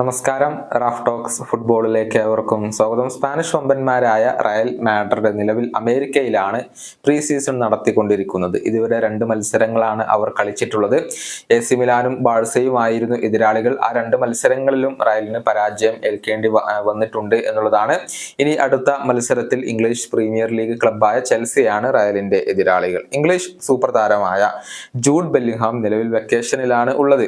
നമസ്കാരം. Raf talks ഫുട്ബോളിലേക്ക് അവർക്കും സ്വാഗതം. സ്പാനിഷ് വമ്പന്മാരായ റയൽ മാഡ്രിഡ് നിലവിൽ അമേരിക്കയിലാണ് പ്രീ സീസൺ നടത്തിക്കൊണ്ടിരിക്കുന്നത്. ഇതുവരെ രണ്ട് മത്സരങ്ങളാണ് അവർ കളിച്ചിട്ടുള്ളത്. എ സി മിലാനും ബാഴ്സയുമായിരുന്നു എതിരാളികൾ. ആ രണ്ട് മത്സരങ്ങളിലും റയലിന് പരാജയം ഏൽക്കേണ്ടി വന്നിട്ടുണ്ട് എന്നുള്ളതാണ്. ഇനി അടുത്ത മത്സരത്തിൽ ഇംഗ്ലീഷ് പ്രീമിയർ ലീഗ് ക്ലബായ ചെൽസിയാണ് റയലിന്റെ എതിരാളികൾ. ഇംഗ്ലീഷ് സൂപ്പർ താരമായ ജൂഡ് ബെല്ലിംഗ്ഹാം നിലവിൽ വെക്കേഷനിലാണ് ഉള്ളത്.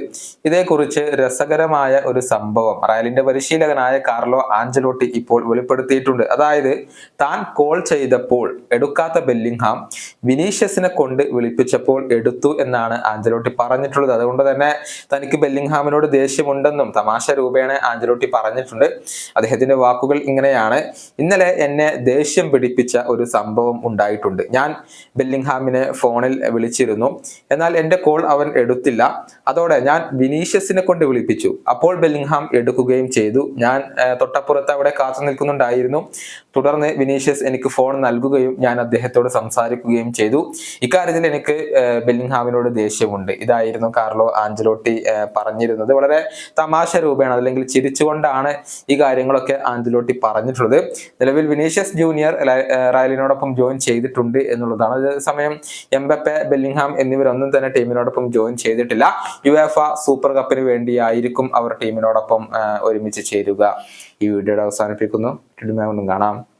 ഇതേക്കുറിച്ച് രസകരമായ ഒരു സംഭവം റയലിന്റെ പരിശീലകനായ കാർലോ ആഞ്ചലോട്ടി ഇപ്പോൾ വെളിപ്പെടുത്തിയിട്ടുണ്ട്. അതായത് താൻ കോൾ ചെയ്തപ്പോൾ എടുക്കാത്ത ബെല്ലിംഗ്ഹാം വിനീഷ്യസിനെ കൊണ്ട് വിളിപ്പിച്ചപ്പോൾ എടുത്തു എന്നാണ് ആഞ്ചലോട്ടി പറഞ്ഞിട്ടുള്ളത്. അതുകൊണ്ട് തന്നെ തനിക്ക് ബെല്ലിംഗ്ഹാമിനോട് ദേഷ്യമുണ്ടെന്നും തമാശ രൂപേണ ആഞ്ചലോട്ടി പറഞ്ഞിട്ടുണ്ട്. അദ്ദേഹത്തിന്റെ വാക്കുകൾ ഇങ്ങനെയാണ്. ഇന്നലെ എന്നെ ദേഷ്യം പിടിപ്പിച്ച ഒരു സംഭവം ഉണ്ടായിട്ടുണ്ട്. ഞാൻ ബെല്ലിംഗ്ഹാമിനെ ഫോണിൽ വിളിച്ചിരുന്നു. എന്നാൽ എന്റെ കോൾ അവൻ എടുത്തില്ല. അതോടെ ഞാൻ വിനീഷ്യസിനെ കൊണ്ട് വിളിപ്പിച്ചു. അപ്പോൾ ബെല്ലിംഗ്ഹാം എടുക്കുകയും ചെയ്തു. ഞാൻ തൊട്ടപ്പുറത്ത് അവിടെ കാത്തു നിൽക്കുന്നുണ്ടായിരുന്നു. തുടർന്ന് വിനീഷ്യസ് എനിക്ക് ഫോൺ നൽകുകയും ഞാൻ അദ്ദേഹത്തോട് സംസാരിക്കുകയും ചെയ്തു. ഇക്കാര്യത്തിൽ എനിക്ക് ബെല്ലിംഗ്ഹാമിനോട് ദേഷ്യമുണ്ട്. ഇതായിരുന്നു കാർലോ ആഞ്ചലോട്ടി പറഞ്ഞിരുന്നത്. വളരെ തമാശ രൂപേണ അല്ലെങ്കിൽ ചിരിച്ചുകൊണ്ടാണ് ഈ കാര്യങ്ങളൊക്കെ ആഞ്ചലോട്ടി പറഞ്ഞിട്ടുള്ളത്. നിലവിൽ വിനീഷ്യസ് ജൂനിയർ റയലിനോടൊപ്പം ജോയിൻ ചെയ്തിട്ടുണ്ട് എന്നുള്ളതാണ്. അതേസമയം എംബപ്പെ ബെല്ലിംഗ്ഹാം എന്നിവരൊന്നും തന്നെ ടീമിനോടൊപ്പം ജോയിൻ ചെയ്തിട്ടില്ല. യു സൂപ്പർ കപ്പിന് വേണ്ടിയായിരിക്കും അവർ ടീമിനോടൊപ്പം ആ, ഒരുമിച്ച് ചേരുക. ഈ വീഡിയോയുടെ അവസാനിപ്പിക്കുന്നു. വീണ്ടും കാണാം.